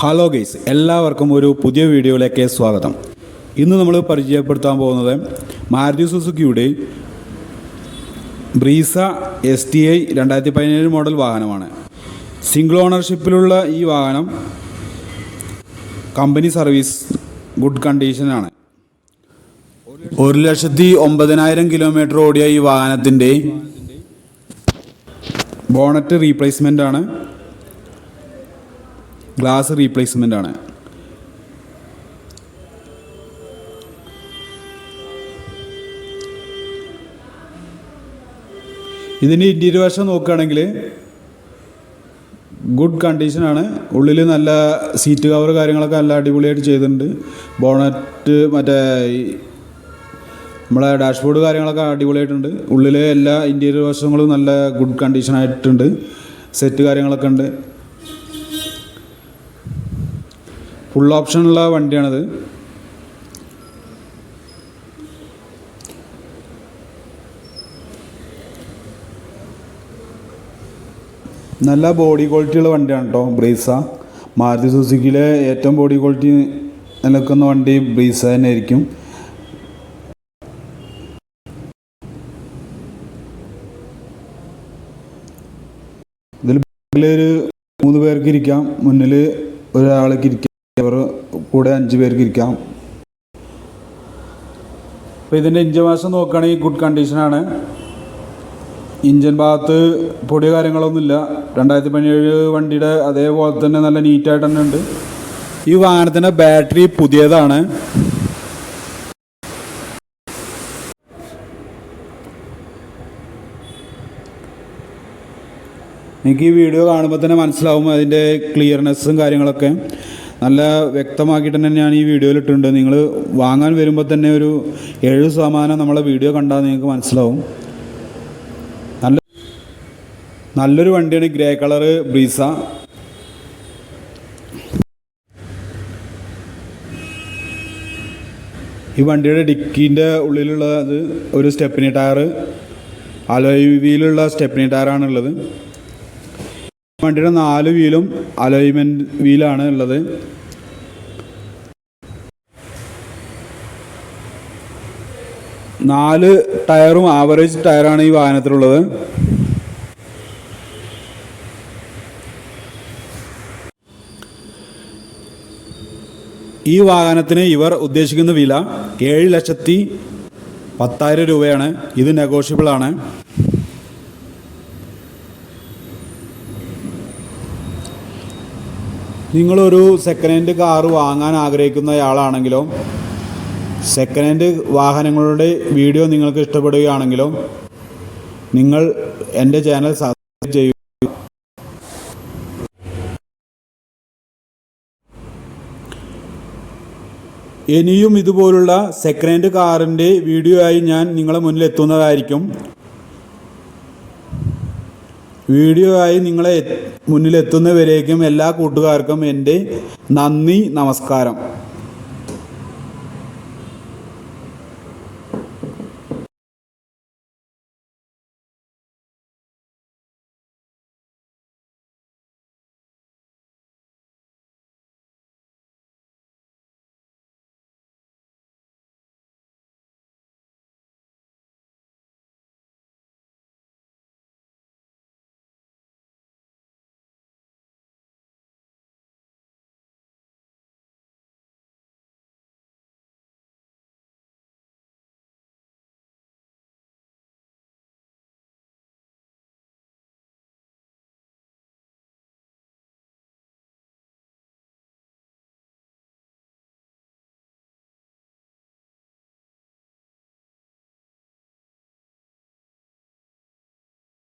Hello guys എല്ലാവർക്കും ഒരു പുതിയ വീഡിയോയിലേക്ക് സ്വാഗതം. ഇന്ന് നമ്മൾ പരിചയപ്പെടുത്താൻ പോകുന്നത് മാരുതി സുസുക്കിയുടെ ബ്രീസ എസ് ടി ഐ രണ്ടായിരത്തി പതിനേഴ് മോഡൽ വാഹനമാണ്. സിംഗിൾ ഓണർഷിപ്പിലുള്ള ഈ വാഹനം കമ്പനി സർവീസ് ഗുഡ് കണ്ടീഷനാണ് ഒരു ലക്ഷത്തി ഒമ്പതിനായിരം കിലോമീറ്റർ ഓടിയ ഈ വാഹനത്തിന്റെ ബോണറ്റ് റീപ്ലേസ്മെന്റ് ആണ്. ഗ്ലാസ് റീപ്ലേസ്മെന്റ് ആണ്. ഇതിന്റെ ഇന്റീരിയർ വശം നോക്കുകയാണെങ്കിൽ ഗുഡ് കണ്ടീഷനാണ് ഉള്ളിൽ നല്ല സീറ്റ് കവർ കാര്യങ്ങളൊക്കെ നല്ല അടിപൊളിയായിട്ട് ചെയ്തിട്ടുണ്ട്. ബോണറ്റ് മറ്റേ നമ്മളെ ഡാഷ്ബോർഡ് കാര്യങ്ങളൊക്കെ അടിപൊളിയായിട്ടുണ്ട്. ഉള്ളിലെ എല്ലാ ഇന്റീരിയർ വശങ്ങളും നല്ല ഗുഡ് കണ്ടീഷനായിട്ടുണ്ട് സെറ്റ് കാര്യങ്ങളൊക്കെ ഉണ്ട്. ഫുൾ ഓപ്ഷനുള്ള വണ്ടിയാണത്. നല്ല ബോഡി ക്വാളിറ്റിയുള്ള വണ്ടിയാണ് കേട്ടോ ബ്രീസ. മാരുതി സുസുക്കിയിലെ ഏറ്റവും ബോഡി ക്വാളിറ്റി നിലക്കുന്ന വണ്ടി ബ്രീസ തന്നെ ആയിരിക്കും. ഇതിൽ ഒരു മൂന്ന് പേർക്ക് ഇരിക്കാം. മുന്നിൽ ഒരാൾക്ക് ഇരിക്കാം കൂടെ അഞ്ച് പേർക്ക് ഇരിക്കാം. അപ്പോൾ ഇതിന്റെ ഇഞ്ചൻ വാശം നോക്കുകയാണെങ്കിൽ ഗുഡ് കണ്ടീഷനാണ് ഇഞ്ചൻ ഭാഗത്ത് പൊടിയോ കാര്യങ്ങളൊന്നുമില്ല രണ്ടായിരത്തി പതിനേഴ് വണ്ടിയുടെ അതേപോലെ തന്നെ നല്ല നീറ്റായിട്ട് തന്നെ ഉണ്ട്. ഈ വാഹനത്തിന്റെ ബാറ്ററി പുതിയതാണ്. എനിക്ക് ഈ വീഡിയോ കാണുമ്പോൾ തന്നെ മനസ്സിലാവും അതിന്റെ ക്ലിയർനെസ്സും കാര്യങ്ങളൊക്കെ. നല്ല വ്യക്തമാക്കിയിട്ട് തന്നെ ഞാൻ ഈ വീഡിയോയിൽ ഇട്ടിട്ടുണ്ട്. നിങ്ങൾ വാങ്ങാൻ വരുമ്പോൾ തന്നെ ഒരു ഏഴ് ശതമാനം നമ്മളെ വീഡിയോ കണ്ടാൽ നിങ്ങൾക്ക് മനസ്സിലാവും. നല്ല നല്ലൊരു വണ്ടിയാണ് ഗ്രേ കളറ് ബ്രീസ. ഈ വണ്ടിയുടെ ഡിക്കിന്റെ ഉള്ളിലുള്ള അത് ഒരു സ്റ്റെപ്പിനി ടയർ അലോയ് വീലുള്ള സ്റ്റെപ്പിനി ടയറാണുള്ളത്. വണ്ടിയുടെ നാല് വീലും അലൈൻമെന്റ് വീലാണ് ഉള്ളത്. നാല് ടയറും ആവറേജ് ടയറാണ് ഈ വാഹനത്തിലുള്ളത്. ഈ വാഹനത്തിന് ഇവർ ഉദ്ദേശിക്കുന്ന വില ഏഴ് ലക്ഷത്തി പത്തായിരം രൂപയാണ്. ഇത് നെഗോഷ്യബിൾ നിങ്ങളൊരു സെക്കൻഡ് ഹാൻഡ് കാറ് വാങ്ങാൻ ആഗ്രഹിക്കുന്ന ആഗ്രഹിക്കുന്നയാളാണെങ്കിലോ സെക്കൻഡ് ഹാൻഡ് വാഹനങ്ങളുടെ വീഡിയോ നിങ്ങൾക്ക് ഇഷ്ടപ്പെടുകയാണെങ്കിലോ നിങ്ങൾ എന്റെ ചാനൽ സബ്സ്ക്രൈബ് ചെയ്യുക ഇനിയും ഇതുപോലുള്ള സെക്കൻഡ് ഹാൻഡ് കാറിന്റെ വീഡിയോ ആയി ഞാൻ നിങ്ങളെ മുന്നിൽ എത്തുന്നതായിരിക്കും വീഡിയോ ആയി നിങ്ങളെ മുന്നിലെത്തുന്നവരേക്കും എല്ലാ കൂട്ടുകാർക്കും എന്റെ നന്ദി നമസ്കാരം.